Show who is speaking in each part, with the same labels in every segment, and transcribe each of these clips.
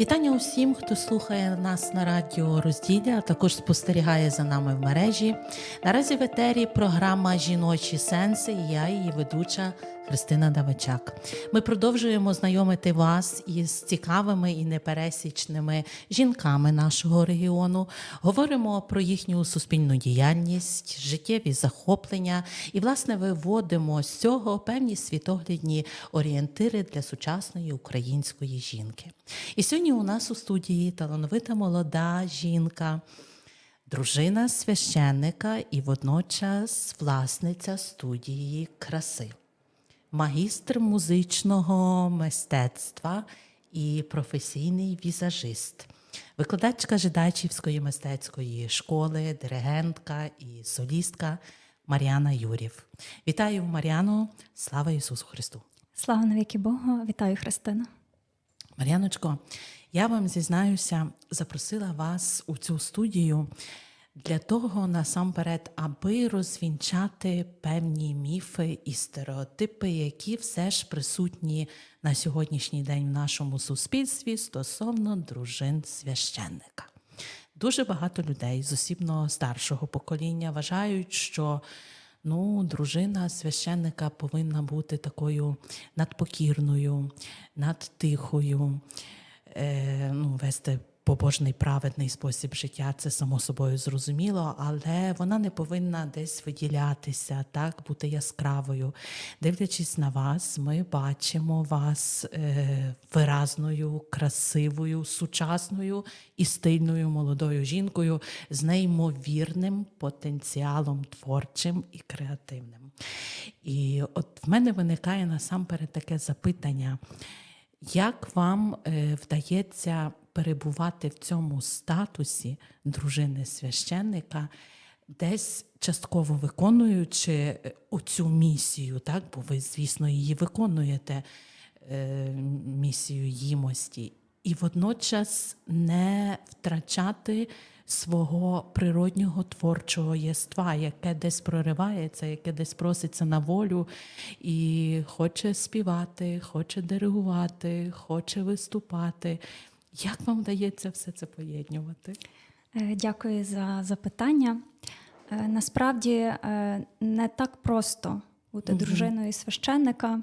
Speaker 1: Вітання усім, хто слухає нас на радіо розділля, а також спостерігає за нами в мережі. Наразі в етері програма Жіночі сенси і я, її ведуча Христина Давичак. Ми продовжуємо знайомити вас із цікавими і непересічними жінками нашого регіону. Говоримо про їхню суспільну діяльність, життєві захоплення і, власне, виводимо з цього певні світоглядні орієнтири для сучасної української жінки. І сьогодні у нас у студії талановита молода жінка. Дружина священника і водночас власниця студії краси, магістр музичного мистецтва і професійний візажист, викладачка Жидачівської мистецької школи, диригентка і солістка Мар'яна Юрів. Вітаю Мар'яну! Слава Ісусу Христу!
Speaker 2: Слава навіки Богу, вітаю Христина.
Speaker 1: Мар'яночко, я вам зізнаюся, запросила вас у цю студію для того насамперед, аби розвінчати певні міфи і стереотипи, які все ж присутні на сьогоднішній день в нашому суспільстві стосовно дружин священника. Дуже багато людей з осібного старшого покоління вважають, що ну, дружина священника повинна бути такою надпокірною, надтихою, е, ну, вести побожний праведний спосіб життя, це само собою зрозуміло, але вона не повинна десь виділятися, так, бути яскравою. Дивлячись на вас, ми бачимо вас е, виразною, красивою, сучасною і стильною молодою жінкою з неймовірним потенціалом творчим і креативним. І от в мене виникає насамперед таке запитання. Як вам е, вдається перебувати в цьому статусі дружини священника, десь частково виконуючи е, оцю місію, так? бо ви, звісно, її виконуєте, е, місію їмості, і водночас не втрачати свого природнього творчого єства, яке десь проривається, яке десь проситься на волю і хоче співати, хоче диригувати, хоче виступати. Як вам вдається все це поєднувати?
Speaker 2: Е, Дякую за запитання. Е, Насправді е, не так просто бути дружиною священника.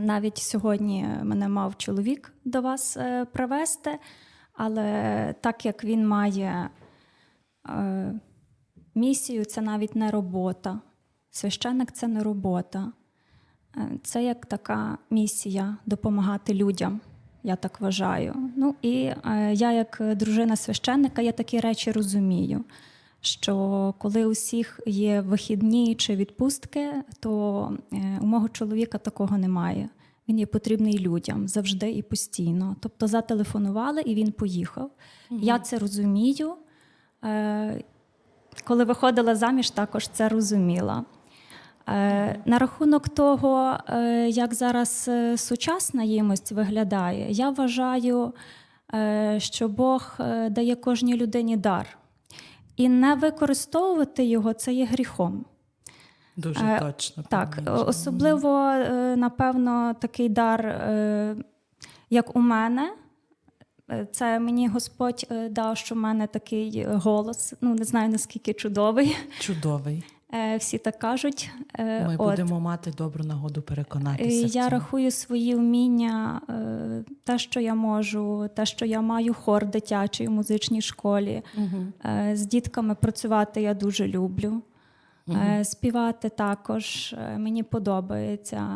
Speaker 2: Навіть сьогодні мене мав чоловік до вас привезти, але так як він має місію, це навіть не робота. Священник це не робота. Це як така місія допомагати людям, я так вважаю. Ну і е, я, як дружина священника, я такі речі розумію. Що коли у всіх є вихідні чи відпустки, то е, у мого чоловіка такого немає. Він є потрібний людям завжди і постійно. Тобто зателефонували і він поїхав. Я це розумію. Е, Коли виходила заміж, також це розуміла. Е, На рахунок того, е, як зараз е, сучасна їмость виглядає, я вважаю, що Бог дає кожній людині дар. І не використовувати його це є гріхом.
Speaker 1: Дуже точно.
Speaker 2: Так, особливо, напевно, такий дар, як у мене. Це мені Господь дав, що в мене такий голос. Ну, не знаю наскільки чудовий.
Speaker 1: Чудовий.
Speaker 2: Е, Всі так кажуть. Е,
Speaker 1: Ми
Speaker 2: от.
Speaker 1: будемо мати добру нагоду
Speaker 2: Е,
Speaker 1: переконатися. в
Speaker 2: Я
Speaker 1: цьому.
Speaker 2: рахую свої вміння, е, те, що я можу, те, що я маю хор дитячий у музичній школі. Е, З дітками працювати я дуже люблю. Е, Співати також е, мені подобається.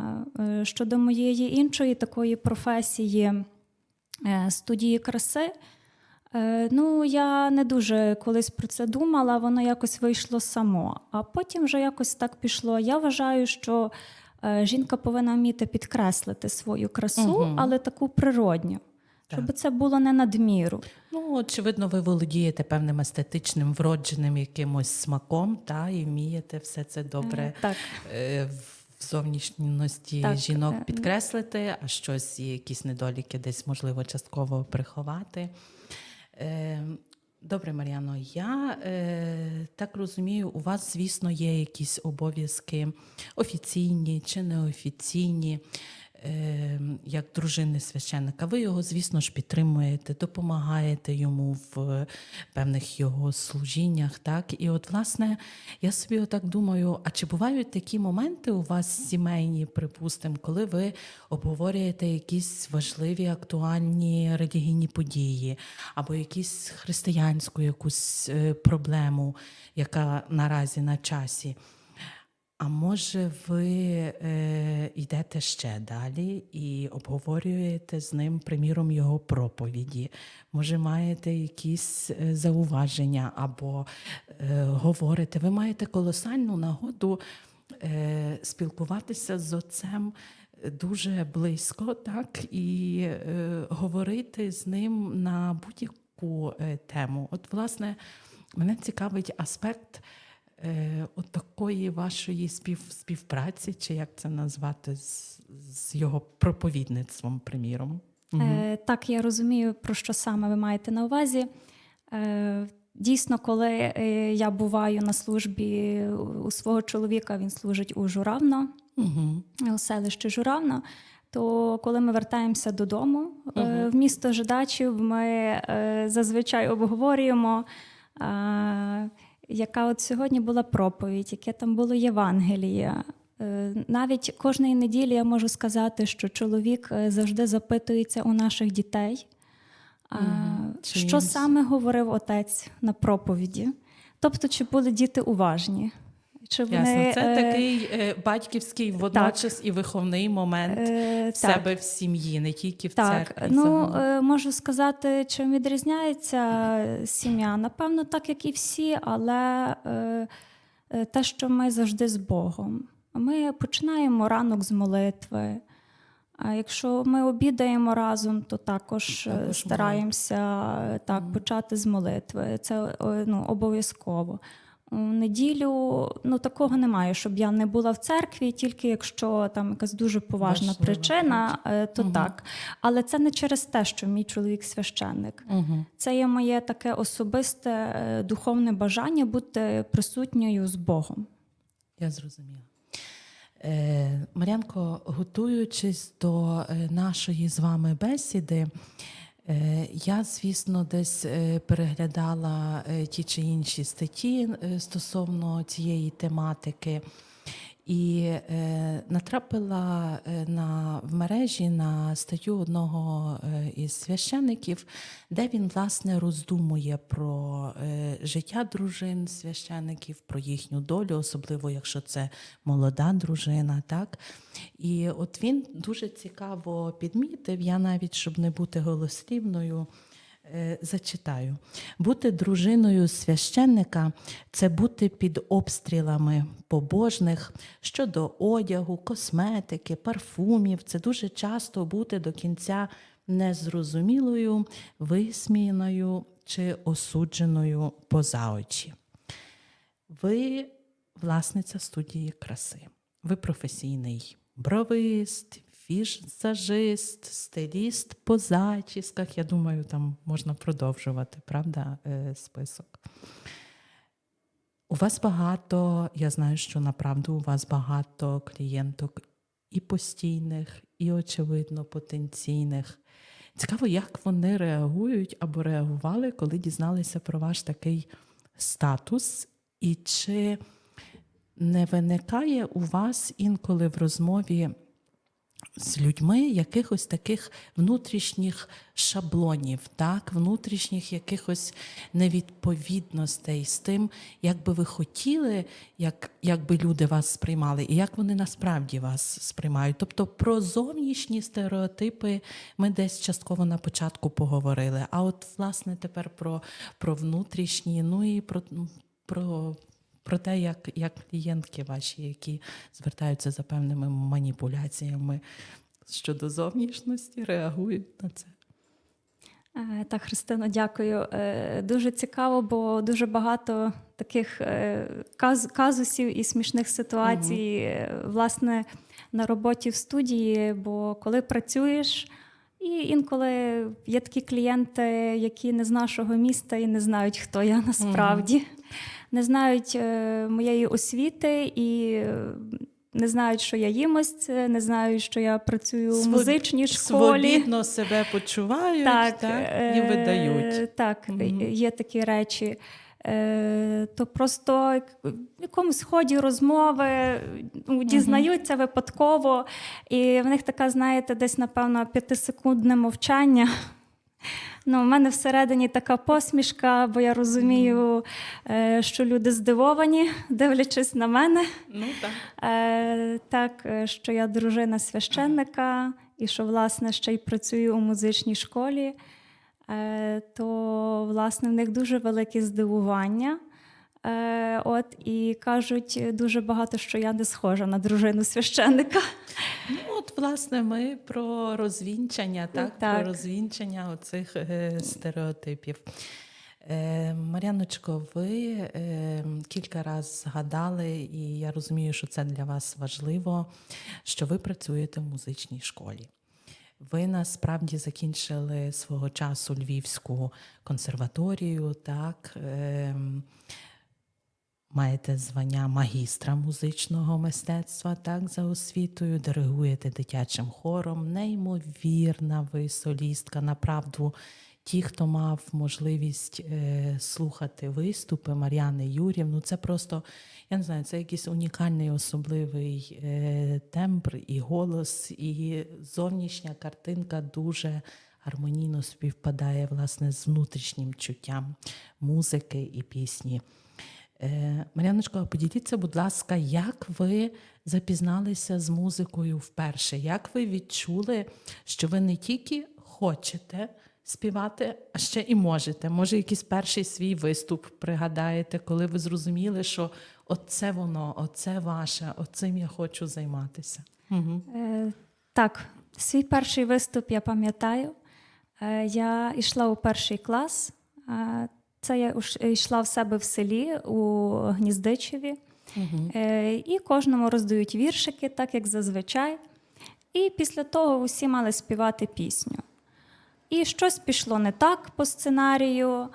Speaker 2: Е, Щодо моєї іншої такої професії е, студії краси, е, ну я не дуже колись про це думала, воно якось вийшло само. А потім вже якось так пішло. Я вважаю, що е, жінка повинна вміти підкреслити свою красу,
Speaker 1: Мгм.
Speaker 2: але таку природню, щоб це було не надміру.
Speaker 1: Ну, очевидно, ви володієте певним естетичним вродженим якимось смаком, та, і вмієте все це добре
Speaker 2: Е, Так.
Speaker 1: е, в зовнішності
Speaker 2: Так,
Speaker 1: жінок
Speaker 2: е,
Speaker 1: підкреслити, а щось, якісь недоліки десь, можливо, частково приховати. Е, Добре, Мар'яно, я е, так розумію, у вас, звісно, є якісь обов'язки офіційні чи неофіційні. Е, як дружини священника. Ви його, звісно ж, підтримуєте, допомагаєте йому в певних його служіннях. Так? І от, власне, я собі отак думаю: а чи бувають такі моменти у вас сімейні, припустимо, коли ви обговорюєте якісь важливі, актуальні релігійні події, або якісь християнську якусь е, проблему, яка наразі на часі? А може, ви е, йдете ще далі і обговорюєте з ним, приміром, його проповіді? Може, маєте якісь е, зауваження або е, говорите? Ви маєте колосальну нагоду е, спілкуватися з отцем дуже близько, так, і е, говорити з ним на будь-яку е, тему. От, власне, мене цікавить аспект е, от такої вашої спів, співпраці, чи як це назвати, з, з його проповідництвом, приміром.
Speaker 2: Е, так, я розумію, про що саме ви маєте на увазі. Е, дійсно, коли е, я буваю на службі у свого чоловіка, він служить у Журавно,
Speaker 1: Угу.
Speaker 2: у селищі Журавно. То коли ми вертаємося додому е, в місто Жидачів, ми е, зазвичай обговорюємо, е, яка от сьогодні була проповідь, яке там було Євангеліє. Е, Навіть кожної неділі я можу сказати, що чоловік е, завжди запитується у наших дітей, а, що саме говорив отець на проповіді. Тобто, чи були діти уважні? Чи вони,
Speaker 1: Ясно, це
Speaker 2: е,
Speaker 1: такий е, батьківський водночас і виховний момент
Speaker 2: е,
Speaker 1: в
Speaker 2: так.
Speaker 1: себе в сім'ї, не тільки в
Speaker 2: Так,
Speaker 1: церкві.
Speaker 2: ну е, можу сказати, чим відрізняється сім'я. Напевно, так як і всі, але е, е, те, що ми завжди з Богом. Ми починаємо ранок з молитви. А якщо ми обідаємо разом, то також, е,
Speaker 1: Також
Speaker 2: стараємося е, так почати з молитви. Це ну, обов'язково. У неділю ну такого немає, щоб я не була в церкві, тільки якщо там якась дуже поважна
Speaker 1: Важлива
Speaker 2: причина, е, то так. Але це не через те, що мій чоловік священник.
Speaker 1: Угу.
Speaker 2: Це є моє таке особисте е, духовне бажання бути присутньою з Богом.
Speaker 1: Я зрозуміла. Е, Мар'янко, готуючись до нашої з вами бесіди, я, звісно, десь е, переглядала е, ті чи інші статті е, стосовно цієї тематики. І е, натрапила е, на, в мережі на статтю одного е, із священиків, де він власне роздумує про е, життя дружин священиків, про їхню долю, особливо якщо це молода дружина. Так? І от він дуже цікаво підмітив, я навіть, щоб не бути голослівною, Зачитаю. Бути дружиною священника це бути під обстрілами побожних щодо одягу, косметики, парфумів. Це дуже часто бути до кінця незрозумілою, висміяною чи осудженою поза очі. Ви власниця студії краси. Ви професійний бровист, візажист, стиліст по зачісках. Я думаю, там можна продовжувати, правда, е, список. У вас багато, я знаю, що направду у вас багато клієнток і постійних, і, очевидно, потенційних. Цікаво, як вони реагують або реагували, коли дізналися про ваш такий статус, і чи не виникає у вас інколи в розмові з людьми якихось таких внутрішніх шаблонів, так, внутрішніх якихось невідповідностей з тим, як би ви хотіли, як, як би люди вас сприймали, і як вони насправді вас сприймають. Тобто про зовнішні стереотипи ми десь частково на початку поговорили. А от, власне, тепер про, про внутрішні, ну і про. про про те, як, як клієнтки ваші, які звертаються за певними маніпуляціями щодо зовнішності, реагують на це.
Speaker 2: Е, Так, Христино, дякую. Е, Дуже цікаво, бо дуже багато таких е, каз- казусів і смішних ситуацій, е, власне, на роботі в студії. Бо коли працюєш, і інколи є такі клієнти, які не з нашого міста і не знають, хто я насправді, не знають е, моєї освіти і. не знають, що я їмость, не знають, що я працюю
Speaker 1: Своб-
Speaker 2: музичній школі.
Speaker 1: Свобідно себе почувають
Speaker 2: Так,
Speaker 1: так, і
Speaker 2: е,
Speaker 1: видають.
Speaker 2: Так,
Speaker 1: Мгм.
Speaker 2: є такі речі. То просто в якомусь ході розмови ну, дізнаються випадково, і в них така, знаєте, десь, напевно, п'ятисекундне мовчання. Ну, у мене всередині така посмішка, бо я розумію, е, що люди здивовані, дивлячись на мене.
Speaker 1: Ну так.
Speaker 2: Е, так, е, що я дружина священника і що, власне, ще й працюю у музичній школі, то, власне, в них дуже велике здивування. От, і кажуть дуже багато, що я не схожа на дружину священника.
Speaker 1: Ну, от, власне, ми про розвінчання, так,
Speaker 2: Так.
Speaker 1: про розвінчання оцих е, стереотипів. Е, Мар'яночко, ви е, кілька разів згадали, і я розумію, що це для вас важливо, що ви працюєте в музичній школі. Ви насправді закінчили свого часу Львівську консерваторію, так. ем, Маєте звання магістра музичного мистецтва, так, за освітою, диригуєте дитячим хором. Неймовірна ви солістка. Направду, ті, хто мав можливість е, слухати виступи Мар'яни Юрівну, це просто, я не знаю, це якийсь унікальний особливий е, тембр і голос, і зовнішня картинка дуже гармонійно співпадає власне з внутрішнім чуттям музики і пісні. Е, Мар'яночко, поділіться, будь ласка, як ви запізналися з музикою вперше? Як ви відчули, що ви не тільки хочете співати, а ще і можете? Може, якийсь перший свій виступ пригадаєте, коли ви зрозуміли, що оце воно, оце ваше, оцим я хочу займатися? Угу.
Speaker 2: Е, так, свій перший виступ я пам'ятаю. Е, я йшла у перший клас. Е, це я йшла в себе в селі у Гніздичеві. Е, і кожному роздають віршики, так як зазвичай. І після того усі мали співати пісню. І щось пішло не так по сценарію.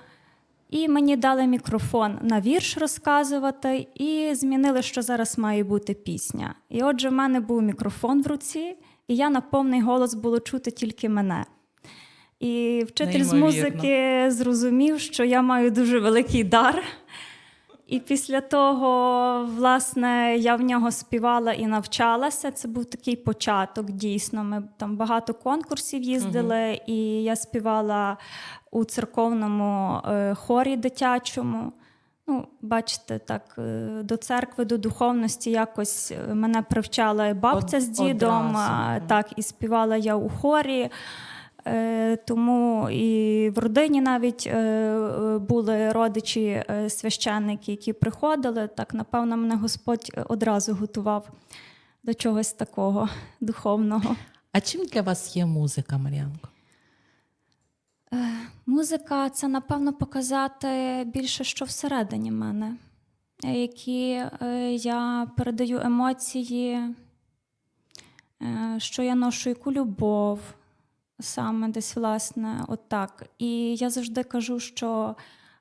Speaker 2: І мені дали мікрофон на вірш розказувати, і змінили, що зараз має бути пісня. І отже, в мене був мікрофон в руці, і я на повний голос було чути тільки мене. І вчитель з музики зрозумів, що я маю дуже великий дар. І після того, власне, я в нього співала і навчалася. Це був такий початок, дійсно. Ми там багато конкурсів їздили, і я співала у церковному е, хорі дитячому. Ну, бачите, так, е, до церкви, до духовності якось е, мене привчала і бабця
Speaker 1: Од-
Speaker 2: з дідом.
Speaker 1: одразу.
Speaker 2: Так, і співала я у хорі. Е, Тому і в родині навіть е, були родичі е, священники, які приходили. Так, напевно, мене Господь одразу готував до чогось такого духовного.
Speaker 1: А чим для вас є музика, Мар'янко?
Speaker 2: Музика це, напевно, показати більше, що всередині мене, які я передаю емоції, що я ношу яку любов, саме десь, власне, отак. І я завжди кажу, що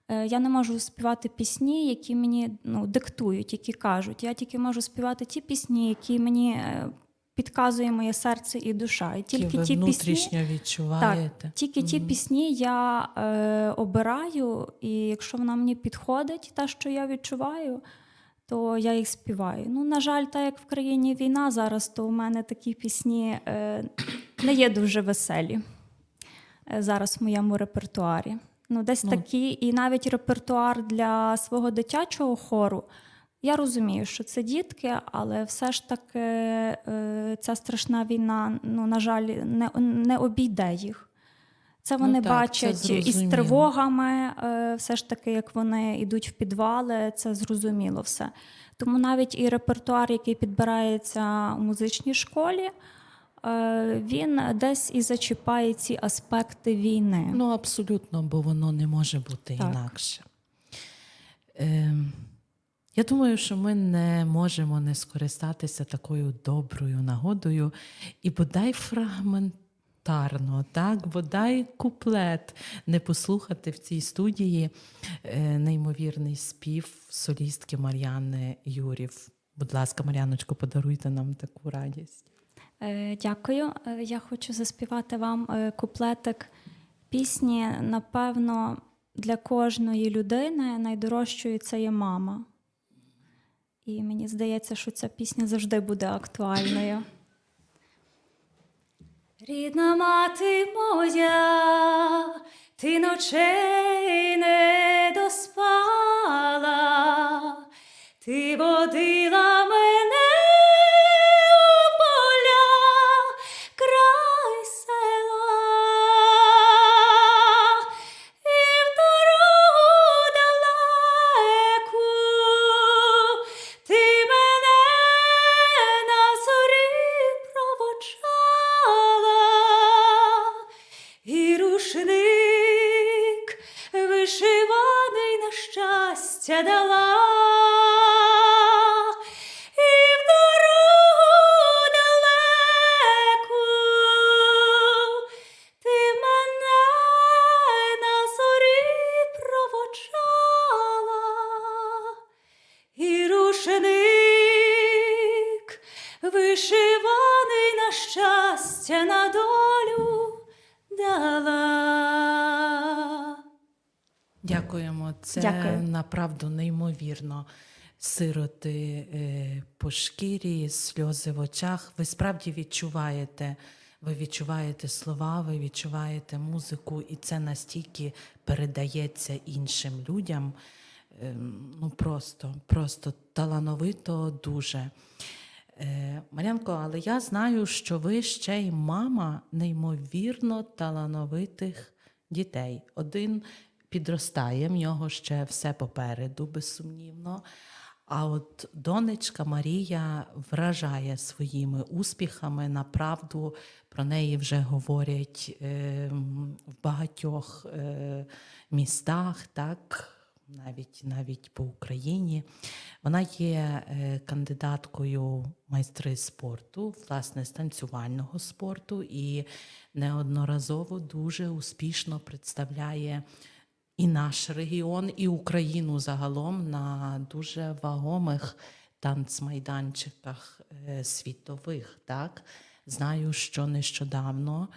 Speaker 2: е, я не можу співати пісні, які мені ну, диктують, які кажуть. Я тільки можу співати ті пісні, які мені е, підказує моє серце і душа. І тільки
Speaker 1: ви
Speaker 2: ті пісні.
Speaker 1: відчуваєте?
Speaker 2: Тільки ті пісні я е, обираю, і якщо вона мені підходить, та, що я відчуваю, то я їх співаю. Ну, на жаль, так як в країні війна зараз, то у мене такі пісні е, не є дуже веселі е, зараз в моєму репертуарі. Ну, десь
Speaker 1: Ну.
Speaker 2: такі, і навіть репертуар для свого дитячого хору. Я розумію, що це дітки, але все ж таки е, ця страшна війна, ну, на жаль, не, не обійде їх. Це
Speaker 1: Ну
Speaker 2: вони
Speaker 1: так,
Speaker 2: бачать
Speaker 1: це
Speaker 2: із тривогами, е, все ж таки, як вони йдуть в підвали, це зрозуміло все. Тому навіть і репертуар, який підбирається у музичній школі, він десь і зачіпає ці аспекти війни.
Speaker 1: Ну, абсолютно, бо воно не може бути
Speaker 2: Так.
Speaker 1: інакше. Ем, я думаю, що ми не можемо не скористатися такою доброю нагодою і бодай фрагментарно, так, бодай куплет не послухати в цій студії е, неймовірний спів солістки Мар'яни Юрів. Будь ласка, Мар'яночко, подаруйте нам таку радість.
Speaker 2: Е, Дякую. Е, Я хочу заспівати вам е, куплетик пісні. Напевно, для кожної людини найдорожчою це є мама. І мені здається, що ця пісня завжди буде актуальною. Рідна мати моя, ти ночей не доспала, ти водила мене щастя на долю дала.
Speaker 1: Дякуємо. Це
Speaker 2: Дякую.
Speaker 1: направду неймовірно. Сироти е, по шкірі, сльози в очах. Ви справді відчуваєте, ви відчуваєте слова, ви відчуваєте музику, і це настільки передається іншим людям. Ем, ну просто, просто талановито дуже. Е, Марянко, але я знаю, що ви ще й мама неймовірно талановитих дітей. Один підростає, в нього ще все попереду, безсумнівно. А от донечка Марія вражає своїми успіхами. Направду про неї вже говорять е, в багатьох е, містах, так, навіть, навіть по Україні. Вона є е, кандидаткою майстри спорту, власне, з танцювального спорту, і неодноразово дуже успішно представляє і наш регіон, і Україну загалом на дуже вагомих танцмайданчиках е, світових. Так? Знаю, що нещодавно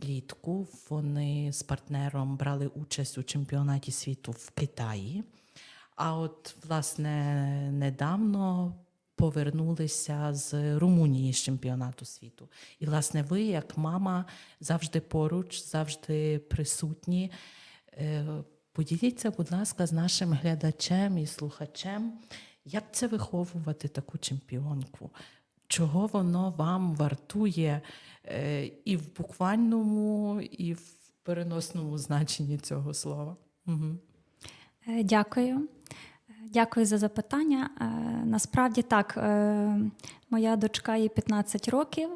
Speaker 1: влітку вони з партнером брали участь у чемпіонаті світу в Китаї. А от, власне, недавно повернулися з Румунії з чемпіонату світу. І, власне, ви, як мама, завжди поруч, завжди присутні. Е, Поділіться, будь ласка, з нашим глядачем і слухачем, як це виховувати таку чемпіонку? Чого воно вам вартує е, і в буквальному, і в переносному значенні цього слова? Угу.
Speaker 2: Дякую. Е, Дякую за запитання. Насправді так, моя дочка їй 15 років.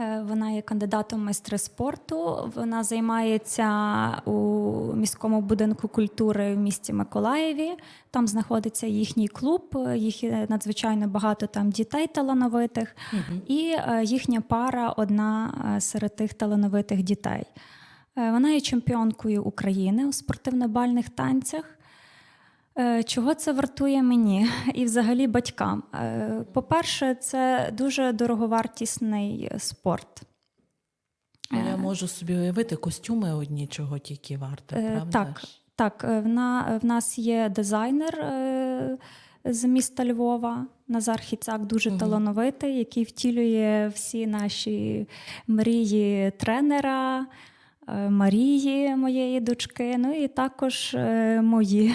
Speaker 2: Е, Вона є кандидатом майстри спорту. Вона займається у міському будинку культури в місті Миколаєві. Там знаходиться їхній клуб. Їх надзвичайно багато там дітей талановитих, і е, їхня пара одна е, серед тих талановитих дітей. Вона є чемпіонкою України у спортивно-бальних танцях. Е, Чого це вартує мені і взагалі батькам? Е, По-перше, це дуже дороговартісний спорт.
Speaker 1: Ну, Я можу собі уявити костюми одні, чого тільки варто,
Speaker 2: Е,
Speaker 1: правда?
Speaker 2: Так, так. е, В, нас є дизайнер е, з міста Львова, Назар Хіцак, дуже талановитий, який втілює всі наші мрії тренера, е, Марії, моєї дочки, ну і також е, мої.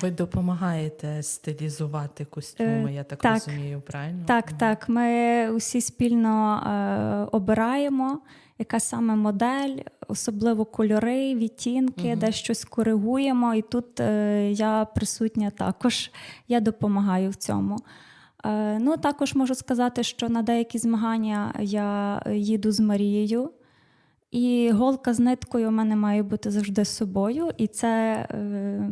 Speaker 1: Ви допомагаєте стилізувати костюми,
Speaker 2: Е,
Speaker 1: я так,
Speaker 2: так.
Speaker 1: розумію, правильно?
Speaker 2: Так, так. Ми усі спільно е, обираємо, яка саме модель, особливо кольори, відтінки, де щось коригуємо. І тут е, я присутня також. Я допомагаю в цьому. Е, ну, також можу сказати, що на деякі змагання я їду з Марією. І голка з ниткою у мене має бути завжди з собою. І це е,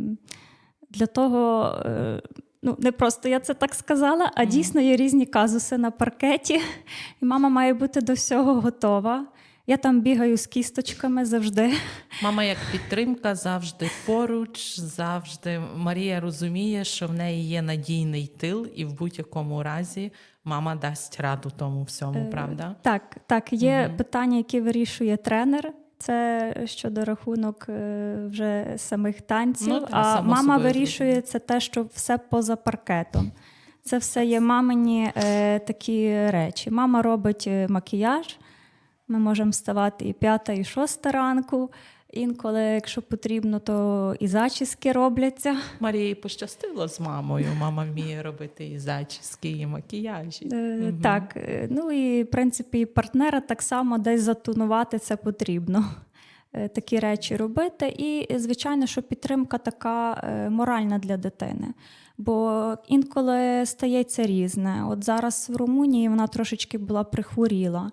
Speaker 2: для того, е, ну не просто я це так сказала, а дійсно є різні казуси на паркеті, і мама має бути до всього готова. Я там бігаю з кісточками завжди.
Speaker 1: Мама як підтримка завжди поруч, завжди Марія розуміє, що в неї є надійний тил, і в будь-якому разі мама дасть раду тому всьому,
Speaker 2: Е,
Speaker 1: правда?
Speaker 2: Так, так, є питання, які вирішує тренер. Це щодо рахунок е, вже самих танців.
Speaker 1: Ну,
Speaker 2: а мама вирішує це те, що все поза паркетом. Це все є мамині е, такі речі. Мама робить е, макіяж. Ми можемо вставати і п'ята, і шоста ранку. Інколи, якщо потрібно, то і зачіски робляться.
Speaker 1: Марії пощастило з мамою. Мама вміє робити і зачіски, і макіяжі.
Speaker 2: Е, Так, е, ну і в принципі, і партнера так само десь затонувати це потрібно. Е, Такі речі робити. І, звичайно, що підтримка така моральна для дитини. Бо інколи стається різне. От зараз в Румунії вона трошечки була прихворіла.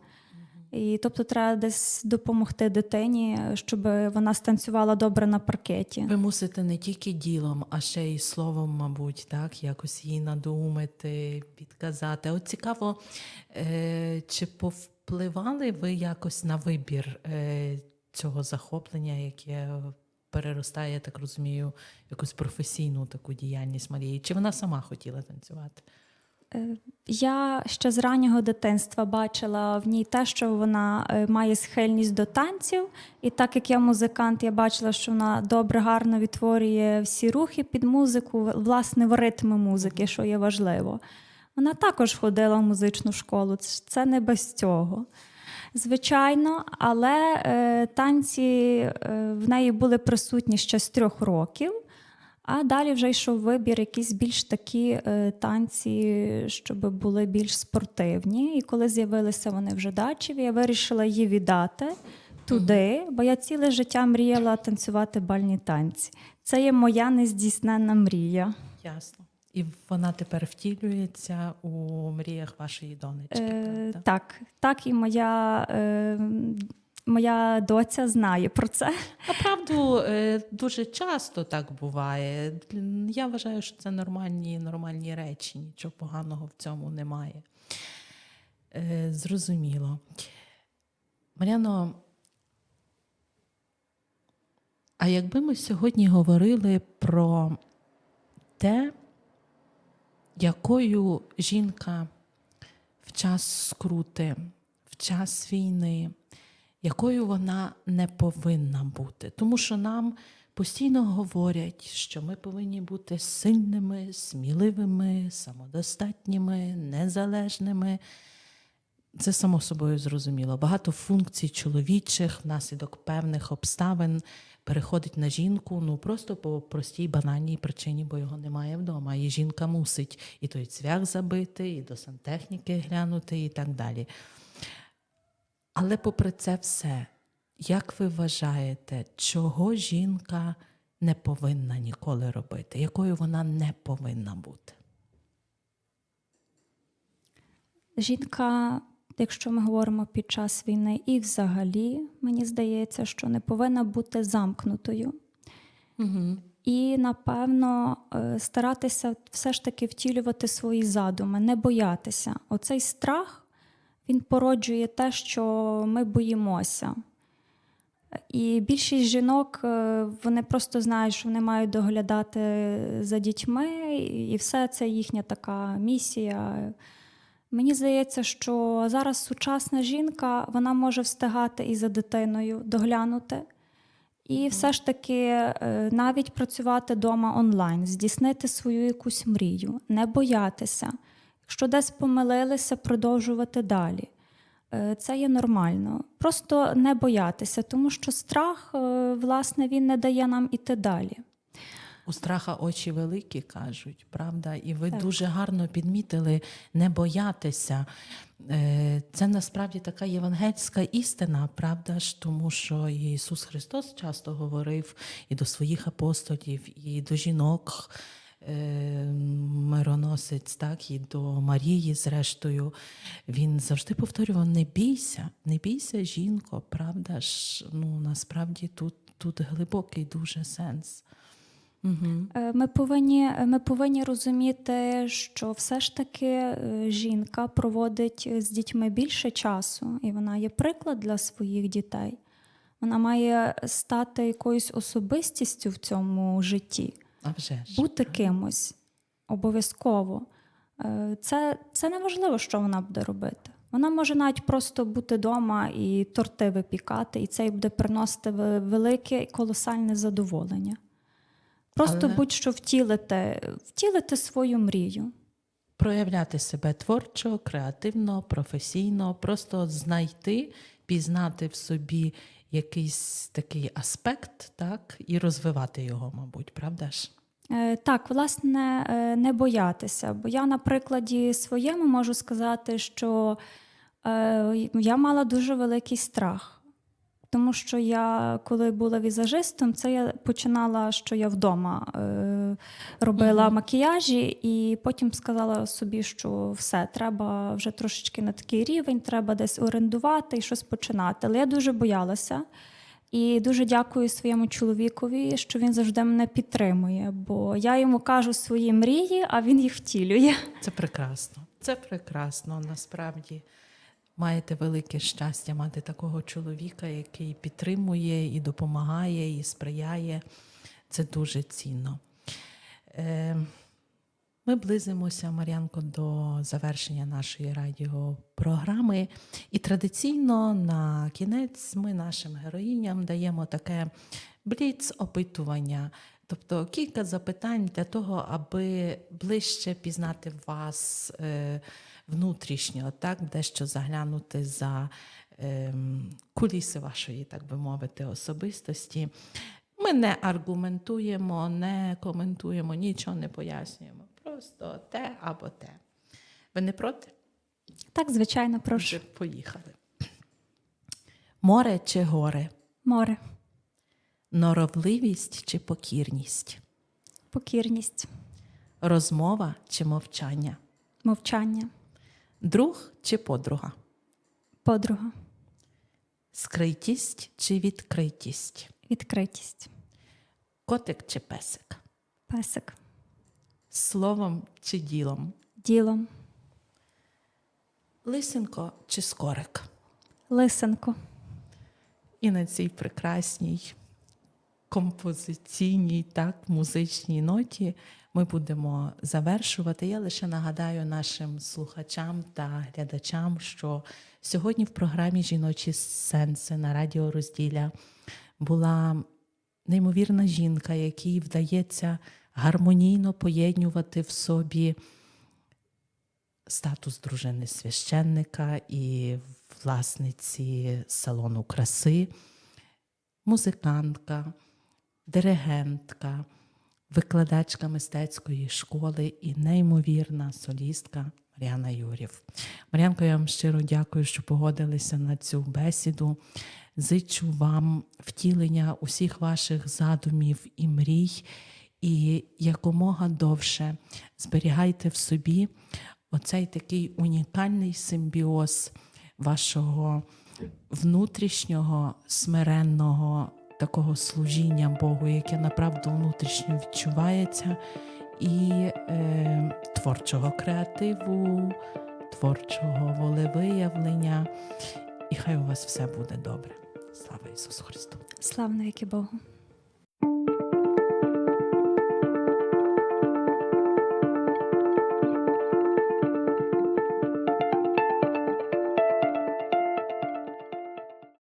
Speaker 2: І тобто треба десь допомогти дитині, щоб вона станцювала добре на паркеті.
Speaker 1: Ви мусите не тільки ділом, а ще й словом, мабуть, так, якось їй надумати, підказати. От цікаво, е, чи повпливали ви якось на вибір е, цього захоплення, яке переростає, так розумію, якусь професійну таку діяльність Марії? Чи вона сама хотіла танцювати?
Speaker 2: Е, Я ще з раннього дитинства бачила в ній те, що вона е, має схильність до танців. І так як я музикант, я бачила, що вона добре, гарно відтворює всі рухи під музику, власне, в ритми музики, що є важливо. Вона також ходила в музичну школу, це- не без цього. Звичайно, але е, танці е, в неї були присутні ще з трьох років. А далі вже йшов вибір, якісь більш такі е, танці, щоб були більш спортивні. І коли з'явилися вони вже дачеві, я вирішила її віддати туди, бо я ціле життя мріяла танцювати бальні танці. Це є моя нездійсненна мрія.
Speaker 1: Ясно. І вона тепер втілюється у мріях вашої донечки.
Speaker 2: Е,
Speaker 1: правда?
Speaker 2: так, так, і моя, е, моя доця знає про це.
Speaker 1: Направду е, дуже часто так буває. Я вважаю, що це нормальні, нормальні речі, нічого поганого в цьому немає. Е, Зрозуміло. Мар'яно, а якби ми сьогодні говорили про те, якою жінка в час скрути, в час війни, якою вона не повинна бути. Тому що нам постійно говорять, що ми повинні бути сильними, сміливими, самодостатніми, незалежними. Це само собою зрозуміло. Багато функцій чоловічих внаслідок певних обставин переходить на жінку ну просто по простій банальній причині, бо його немає вдома. І жінка мусить і той цвях забити, і до сантехніки глянути, і так далі. Але попри це все, як ви вважаєте, чого жінка не повинна ніколи робити? Якою вона не повинна бути?
Speaker 2: Жінка, якщо ми говоримо під час війни, і взагалі, мені здається, що не повинна бути замкнутою.
Speaker 1: Угу.
Speaker 2: І, напевно, е, старатися все ж таки втілювати свої задуми, не боятися. Оцей страх він породжує те, що ми боїмося. І більшість жінок е, вони просто знають, що вони мають доглядати за дітьми, і все це їхня така місія. Мені здається, що зараз сучасна жінка вона може встигати і за дитиною доглянути. І все ж таки е, навіть працювати вдома онлайн, здійснити свою якусь мрію, не боятися. Якщо десь помилилися, продовжувати далі. Е, Це є нормально. Просто не боятися, тому що страх, е, власне, він не дає нам іти далі.
Speaker 1: У страха очі великі, кажуть, правда? І ви
Speaker 2: Так.
Speaker 1: дуже гарно підмітили не боятися. Е, Це насправді така євангельська істина, правда ж, тому що Ісус Христос часто говорив і до своїх апостолів, і до жінок. Е, Мироносець, так, і до Марії, зрештою, він завжди повторював: не бійся, не бійся, жінко, правда ж, ну насправді тут, тут глибокий дуже сенс. Угу.
Speaker 2: Ми повинні, ми повинні розуміти, що все ж таки е, жінка проводить з дітьми більше часу, і вона є приклад для своїх дітей. Вона має стати якоюсь особистістю в цьому житті,
Speaker 1: А вже ж.
Speaker 2: бути кимось обов'язково. Е, Це, це не важливо, що вона буде робити. Вона може навіть просто бути вдома і торти випікати, і це їй буде приносити велике і колосальне задоволення. Просто
Speaker 1: Але-
Speaker 2: будь-що втілити, втілити свою мрію.
Speaker 1: проявляти себе творчо, креативно, професійно, просто знайти, пізнати в собі якийсь такий аспект, так, і розвивати його, мабуть, правда ж?
Speaker 2: Е, Так, власне, е, не боятися. Бо я на прикладі своєму можу сказати, що е, я мала дуже великий страх. Тому що я, коли була візажистом, це я починала, що я вдома е, робила
Speaker 1: Мгм.
Speaker 2: макіяжі, і потім сказала собі, що все, треба вже трошечки на такий рівень, треба десь орендувати і щось починати. Але я дуже боялася. І дуже дякую своєму чоловікові, що він завжди мене підтримує, бо я йому кажу свої мрії, а він їх втілює.
Speaker 1: Це прекрасно. Це прекрасно. Насправді маєте велике щастя мати такого чоловіка, який підтримує і допомагає, і сприяє. Це дуже цінно. Е, Ми близимося, Мар'янко, до завершення нашої радіопрограми. І традиційно на кінець ми нашим героїням даємо таке бліц-опитування. Тобто кілька запитань для того, аби ближче пізнати вас е, внутрішньо, так, дещо заглянути за ем, куліси вашої, так би мовити, особистості. Ми не аргументуємо, не коментуємо, нічого не пояснюємо. Просто те або те. Ви не проти?
Speaker 2: Так, звичайно, прошу.
Speaker 1: Вже поїхали. Море чи горе?
Speaker 2: Море,
Speaker 1: Норовливість чи покірність?
Speaker 2: покірність,
Speaker 1: Розмова чи мовчання?
Speaker 2: мовчання,
Speaker 1: Друг чи подруга?
Speaker 2: подруга,
Speaker 1: Скритість чи відкритість?
Speaker 2: відкритість,
Speaker 1: Котик чи песик?
Speaker 2: песик,
Speaker 1: Словом чи ділом?
Speaker 2: ділом,
Speaker 1: Лисенко чи скорик?
Speaker 2: лисенко.
Speaker 1: І на цій прекрасній композиційній, так, музичній ноті ми будемо завершувати. Я лише нагадаю нашим слухачам та глядачам, що сьогодні в програмі Жіночі сенси на радіо розділя була неймовірна жінка, якій вдається гармонійно поєднувати в собі статус дружини священника і власниці салону краси, музикантка, диригентка, викладачка мистецької школи і неймовірна солістка Мар'яна Юрів. Мар'янко, я вам щиро дякую, що погодилися на цю бесіду. Зичу вам втілення усіх ваших задумів і мрій, і якомога довше зберігайте в собі оцей такий унікальний симбіоз вашого внутрішнього смиренного такого служіння Богу, яке направду внутрішньо відчувається, і е, творчого креативу, творчого волевиявлення. І хай у вас все буде добре. Слава Ісусу Христу!
Speaker 2: Слава навіки Богу.